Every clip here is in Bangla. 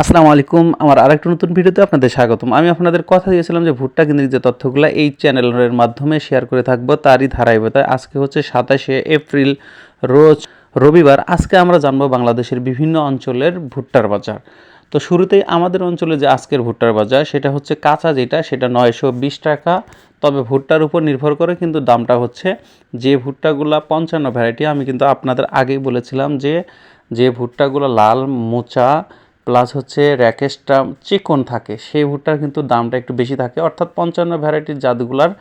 আসসালামু আলাইকুম। আমার আরেকটা নতুন ভিডিওতে আপনাদের স্বাগতম। আমি আপনাদের কথা দিয়েছিলাম যে ভুট্টা কেন্দ্রিক যে তথ্যগুলো এই চ্যানেলের মাধ্যমে শেয়ার করে থাকব, তারই ধারাবাহিকতায় আজকে হচ্ছে সাতাশে এপ্রিল, রোজ রবিবার। আজকে আমরা জানব বাংলাদেশের বিভিন্ন অঞ্চলের ভুট্টার বাজার। তো শুরুতেই আমাদের অঞ্চলে যে আজকের ভুট্টার বাজার, সেটা হচ্ছে কাঁচা যেটা, সেটা নয়শো বিশ টাকা। তবে ভুট্টার উপর নির্ভর করে কিন্তু দামটা হচ্ছে যে ভুট্টাগুলা পঞ্চান্ন ভ্যারাইটি আমি কিন্তু আপনাদের আগেই বলেছিলাম যে যে ভুট্টাগুলো লাল, মোচা প্লাস হচ্ছে র্যাকেশটা চিকন থাকে। সেই ভুট্টার কিন্তু দামটা একটু বেশি থাকে। অর্থাৎ পঞ্চান্ন ভ্যারাইটির জাতগুলার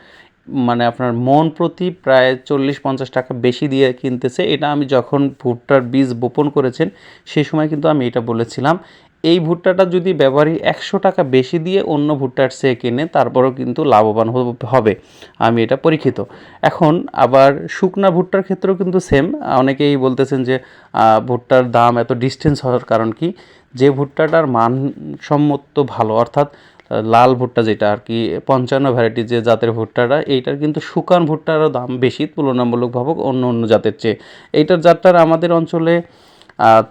মানে আপনার মন প্রতি প্রায় চল্লিশ পঞ্চাশ টাকা বেশি দিয়ে কিনতেছে। এটা আমি যখন ভুট্টার বীজ বপন করেছেন সেই সময় কিন্তু আমি এটা বলেছিলাম। এই ভুট্টাটা যদি ব্যবহারী একশো টাকা বেশি দিয়ে অন্য ভুট্টার চেয়ে কেনে, তারপরেও কিন্তু লাভবান হব- আমি এটা পরীক্ষিত। এখন আবার শুকনা ভুট্টার ক্ষেত্রেও কিন্তু সেম অনেকেই বলতেছেন যে ভুট্টার দাম এত ডিস্টেন্স হওয়ার কারণ কি? যে ভুট্টাটার মানসম্মত ভালো, অর্থাৎ লাল ভুট্টা যেটা আর কি, পঞ্চান্ন ভ্যারাইটি যে জাতের ভুট্টাটা, এইটার কিন্তু শুকান ভুট্টারও দাম বেশি, তুলনামূলকভাবে অন্য অন্য জাতের চেয়ে। এইটার জাতটার আমাদের অঞ্চলে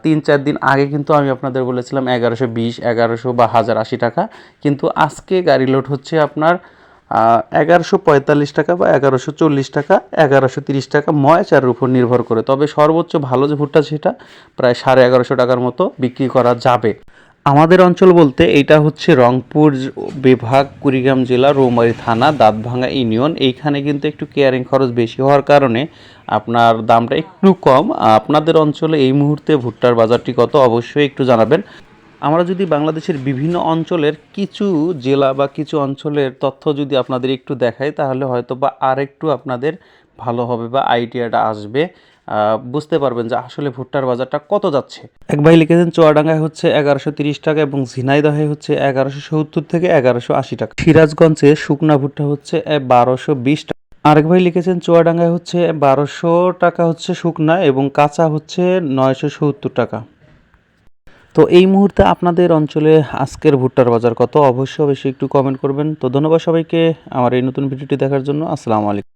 তিন চার দিন আগে কিন্তু আমি আপনাদের বলেছিলাম এগারোশো বিশ, এগারোশো বা হাজার আশি টাকা। কিন্তু আজকে গাড়ি লোড হচ্ছে আপনার এগারোশো পঁয়তাল্লিশ টাকা বা এগারোশো চল্লিশ টাকা, এগারোশো তিরিশ টাকা ময়চার উপর নির্ভর করে। তবে সর্বোচ্চ ভালো যে ভুট্টা সেটা প্রায় সাড়ে এগারোশো টাকার মতো বিক্রি করা যাবে। আমাদের অঞ্চল বলতে এটা হচ্ছে রংপুর বিভাগ, কুড়িগ্রাম জেলা, রৌমারী থানা দাঁতভাঙ্গা ইউনিয়ন। এইখানে কিন্তু একটু কেয়ারিং খরচ বেশি হওয়ার কারণে আপনার দামটা একটু কম। আপনাদের অঞ্চলে এই মুহূর্তে ভুট্টার বাজারটি কত, অবশ্যই একটু জানাবেন। আমরা যদি বাংলাদেশের বিভিন্ন অঞ্চলের কিছু জেলা বা কিছু অঞ্চলের তথ্য যদি আপনাদের একটু দেখাই, তাহলে হয়তো বা আর একটু আপনাদের ভালো হবে বা আইডিয়াটা আসবে। বুঝতে পারবেন যে আসলে ভুট্টার বাজারটা কত যাচ্ছে। এক ভাই লিখেছেন, চুয়াডাঙ্গায় হচ্ছে এগারোশো তিরিশ টাকা এবং ঝিনাইদহে হচ্ছে এগারোশো সত্তর থেকে এগারোশো আশি টাকা। সিরাজগঞ্জে শুকনা ভুট্টা হচ্ছে বারোশো বিশ টাকা। আরেক ভাই লিখেছেন, চুয়াডাঙ্গায় হচ্ছে বারোশো টাকা হচ্ছে শুকনা এবং কাঁচা হচ্ছে নয়শো সত্তর টাকা। তো এই মুহূর্তে আপনাদের অঞ্চলে আজকের ভুট্টার বাজার কত? অবশ্যই অবশ্যই একটু কমেন্ট করবেন। তো ধন্যবাদ সবাইকে আমার এই নতুন ভিডিওটি দেখার জন্য। আসসালামু আলাইকুম।